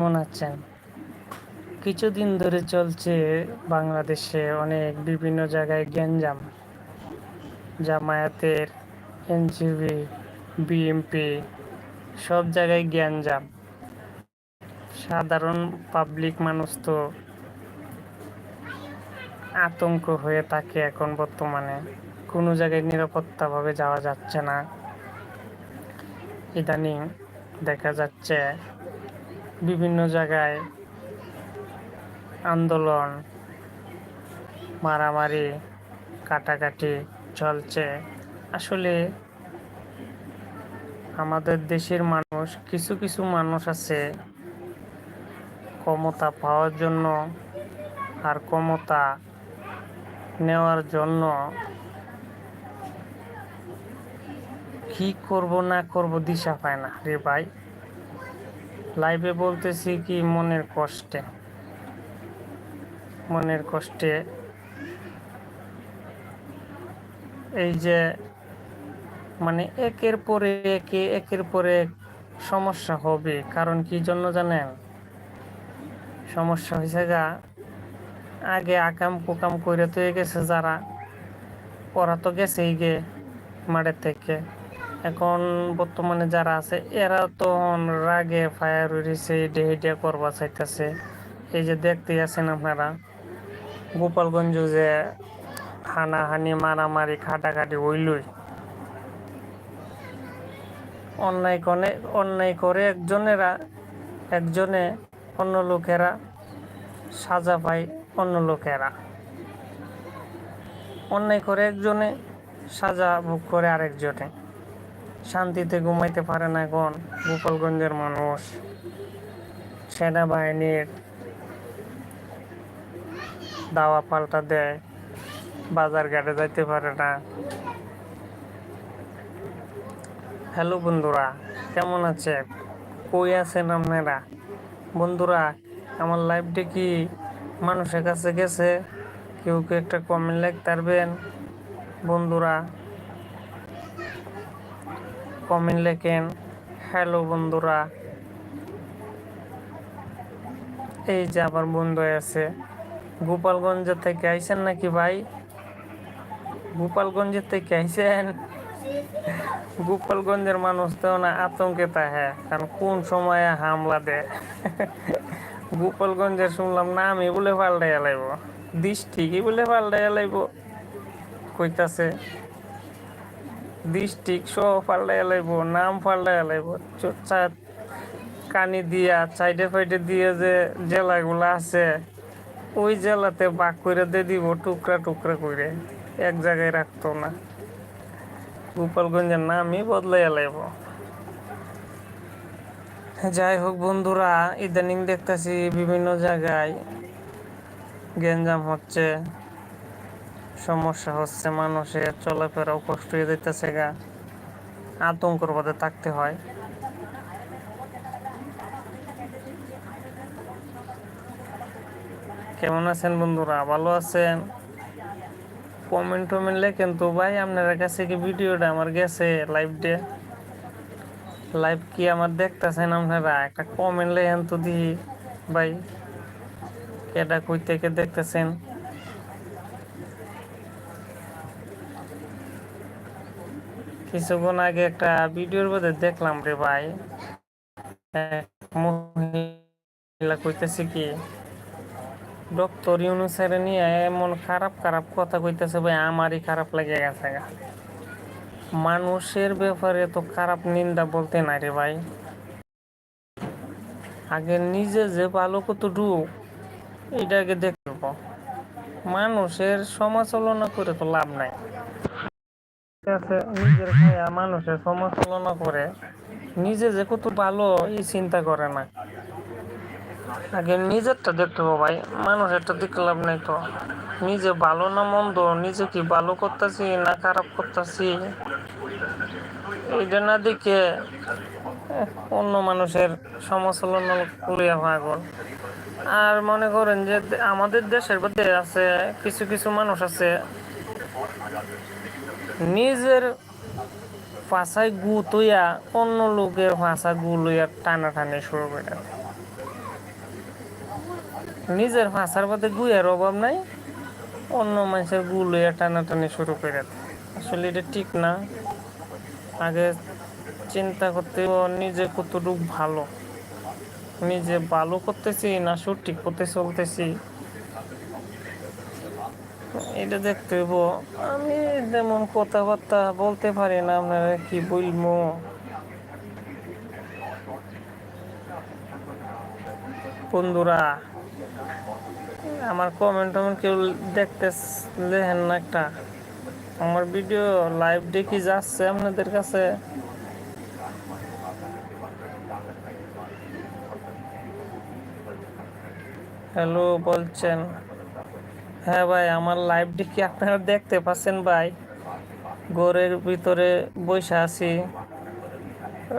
কেমন আছেন? কিছুদিন ধরে চলছে বাংলাদেশে অনেক বিভিন্ন জায়গায় গ্যাঞ্জাম। জামায়াতের এনজিবি বিএমপি সব জায়গায় গ্যাঞ্জাম। সাধারণ পাবলিক মানুষ তো আতঙ্ক হয়ে থাকে এখন বর্তমানে। কোনো জায়গায় নিরাপত্তাভাবে যাওয়া যাচ্ছে না। ইদানিং দেখা যাচ্ছে বিভিন্ন জায়গায় আন্দোলন, মারামারি, কাটাকাটি চলছে। আসলে আমাদের দেশের মানুষ, কিছু কিছু মানুষ আছে ক্ষমতা পাওয়ার জন্য আর ক্ষমতা নেওয়ার জন্য কি করব না করব দিশা পায় না। রে ভাই লাইভে বলতেছি কি, মনের কষ্টে। মনের কষ্টে। এই যে মানে একের পরে একে, একের পরে সমস্যা হবে, কারণ কি জন্য জানেন? সমস্যা হয়েছে গা, আগে আকাম কুকাম করে তো গেছে যারা, ওরা তো গেছেই গে মাঠের থেকে। এখন বর্তমানে যারা আছে, এরা তো রাগে ফায়ার উড়িছে ডে করবা চাইতেছে। এই যে দেখতে আছেন আপনারা, গোপালগঞ্জ যে হানাহানি, মারামারি, খাটাখাটি হইলই। অন্যায় করে অন্যায় করে একজনেরা, একজনে অন্য লোকেরা, সাজা পায় অন্য লোকেরা। অন্যায় করে একজনে, সাজা ভোগ করে আরেকজনে। শান্তিতে ঘুমাইতে পারে না এখন গোপালগঞ্জের মানুষ। সেনাবাহিনীর দাওয়া পাল্টা দেয়। বাজার ঘাটে যাইতে পারে না। হ্যালো বন্ধুরা, কেমন আছে কই আছেন আপনারা? বন্ধুরা, আমার লাইফটি কি মানুষের কাছে গেছে? কেউ কেউ একটা কমেন্ট লিখতে পারবেন? বন্ধুরা কমেন্ট লেখেন, হ্যালো বন্ধুরা। এই যে আবার বন্ধু আছে, গোপালগঞ্জ থেকে আইসেন নাকি ভাই? গোপালগঞ্জের থেকে আইসেন গোপালগঞ্জের মানুষ তো না আতঙ্কে তাহে কারণ কোন সময়ে হামলা দেয় গোপালগঞ্জের শুনলাম নামই বলে পাল্টাই লাইব। ঠিকই বলে পাল্টাই লাইব? কইতাছে। ডিস্ট্রিক্ট সহ পাল্টাই লাইব, নাম পাল্টাই লাইব। কানি দিয়া সাইডে ফাইডে দিয়ে যে জেলাগুলো আছে, ওই জেলাতে বাক করে দিয়ে দিব, টুকরা টুকরা করে এক জায়গায় রাখতো না। গোপালগঞ্জের নামই বদলাই লাইব। যাই হোক বন্ধুরা, ইদানিং দেখতেছি বিভিন্ন জায়গায় গেঞ্জাম হচ্ছে। সমস্যা হচ্ছে, মানুষের চলাফেরাও কষ্ট হয়ে যেতেছে গা। আতঙ্কর পথে থাকতে হয়। কেমন আছেন বন্ধুরা? ভালো আছেন? কমেন্ট টমেন্ট লেখেন তো ভাই, আপনার কাছে কি ভিডিওটা আমার গেছে লাইভ ডে লাইভ কি আমার দেখতেছেন আপনারা? একটা কমেন্ট লেখেন তো দিই ভাই কেটা কই থেকে দেখতেছেন? কিছুক্ষণ আগে একটা ভিডিওর মধ্যে দেখলাম রে ভাই। মহিলা কইতেছে কি, ডক্টর ইউনুসের নিয়ে এমন খারাপ খারাপ কথা কইতেছে ভাই, আমারই খারাপ লাগে গেছে গা। মানুষের ব্যাপারে তো খারাপ নিন্দা বলতে নাই রে ভাই। আগে নিজে যে ভালো কত ডুব এটাকে দেখব মানুষের সমালোচনা করে তো লাভ নাই। কাছে নিজের ভাইয়া মানুষের সমালোচনা করে, নিজে যে কত ভালো, এই চিন্তা করে না। আগে নিজেরটা দেখতে হবে ভাই, মানুষেরটা দেখতে লাভ নাই তো। নিজে ভালো না মন্দ, নিজে কি ভালো করতেছি না খারাপ করতেছি? এইটা না দেখে অন্য মানুষের সমালোচনা করিয়া পাগল। আর মনে করেন যে আমাদের দেশের মধ্যে আছে, কিছু কিছু মানুষ আছে নিজের ফাঁসায় গু তৈয়া অন্য লোকের ফাঁসা গু লইয়া টানা টানি শুরু করে নিজের ভাষার বাদে গুয়ের অভাব নাই, অন্য মানুষের গু লইয়া টানাটানি শুরু করে আসলে এটা ঠিক না। আগে চিন্তা করতে নিজে কতটুকু ভালো, নিজে ভালো করতেছি না সঠিক পথে চলতেছি এটা দেখতে হইব। আমি যেমন কথাবার্তা বলতে পারি না, আপনারা কি বলব? বন্ধুরা, আমার কমেন্ট টমেন্ট কেউ দেখতে লেহেন না একটা? আমার ভিডিও লাইভ দেখি যাচ্ছে আপনাদের কাছে। হ্যালো বলছেন। হ্যাঁ ভাই, আমার লাইভটি কি আপনারা দেখতে পাচ্ছেন ভাই? ঘরের ভিতরে বসে আছি।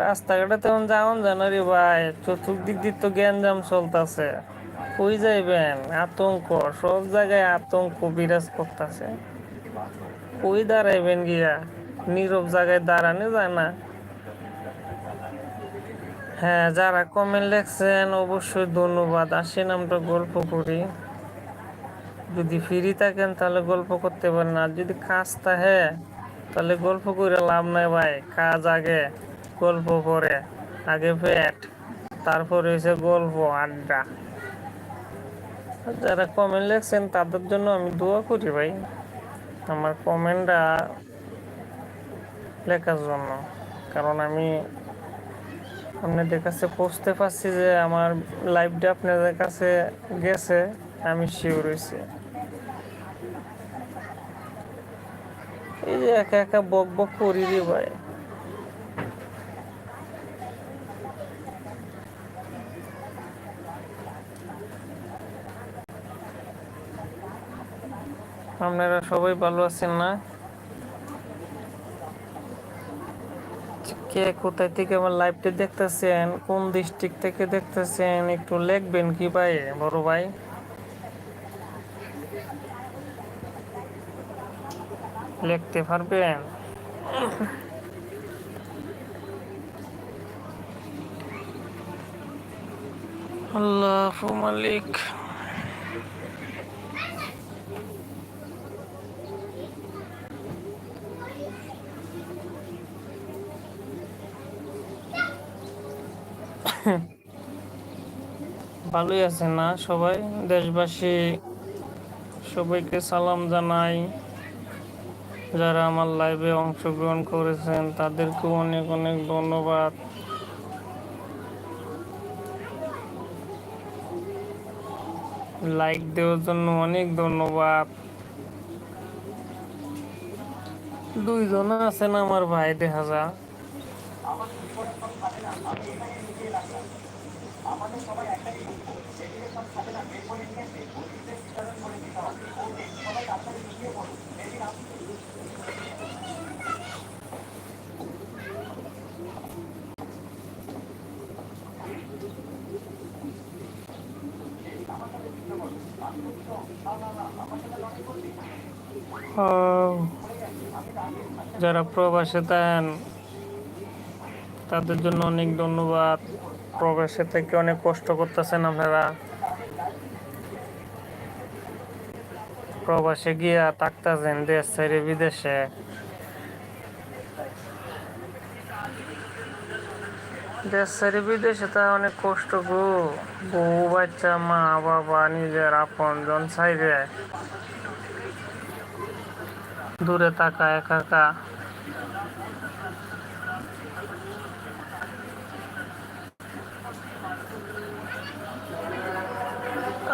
রাস্তাঘাটে তেমন যাওন জানো রে ভাই, চতুর্দিক দিয়ে তো গ্যাঞ্জাম চলতেছে। কই যাইবেন? আতঙ্ক, সব জায়গায় আতঙ্ক বিরাজ করতেছে। কই দাঁড়াইবেন গিয়া? নীরব জায়গায় দাঁড়ানো যায় না। হ্যাঁ যারা কমেন্ট লেখছেন অবশ্যই ধন্যবাদ। আসেন, আমরা গল্প করি। যদি ফ্রি থাকেন, তাহলে গল্প করতে পারেন। আর যদি কাজ থাকে, তাহলে গল্প করে লাভ নাই ভাই। কাজ আগে, গল্প করে আগে পেট, তারপর হয়েছে গল্প, আড্ডা। যারা কমেন্ট লেখছেন, তাদের জন্য আমি দোয়া করি ভাই, আমার কমেন্টটা লেখার জন্য। কারণ আমি আপনাদের কাছে পৌঁছতে পারছি যে, আমার লাইফটা আপনাদের কাছে গেছে, আমি শিওর হয়েছি যে একা একা বক বক করি রে ভাই। আপনারা সবাই ভালো আছেন না? কে কোথায় থেকে আমার লাইভটা দেখতেছেন? কোন ডিস্ট্রিক্ট থেকে দেখতেছেন? একটু লিখবেন কি ভাই, বড় ভাই? লিখতে পারবেন। আল্লাহ মালিক। ভালোই আছে না সবাই? দেশবাসী সবাইকে সালাম জানাই। যারা আমার লাইভে অংশগ্রহণ করেছেন, তাদেরকে অনেক অনেক ধন্যবাদ। লাইক দেওয়ার জন্য অনেক ধন্যবাদ। দুইজন আছেন আমার ভাই, দেখা যা যারা প্রবাসে থাকেন, তাদের জন্য অনেক ধন্যবাদ। প্রবাসে থেকে অনেক কষ্ট করতেছেন আপনারা। প্রবাসে গিয়া থাকতেছেন দেশ ছেড়ে বিদেশে। দেশ ছেড়ে বিদেশে তা অনেক কষ্ট গো। বউ, বাচ্চা, মা, বাবা, নিজের আপন জন চাইবে দূরে থাকা, একা একা।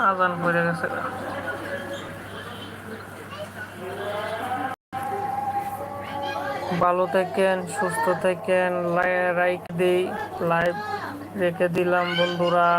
আজান পড়ে গেছে। ভালো থাকেন, সুস্থ থাকেন লাইক দিই, লাইভ রেখে দিলাম বন্ধুরা।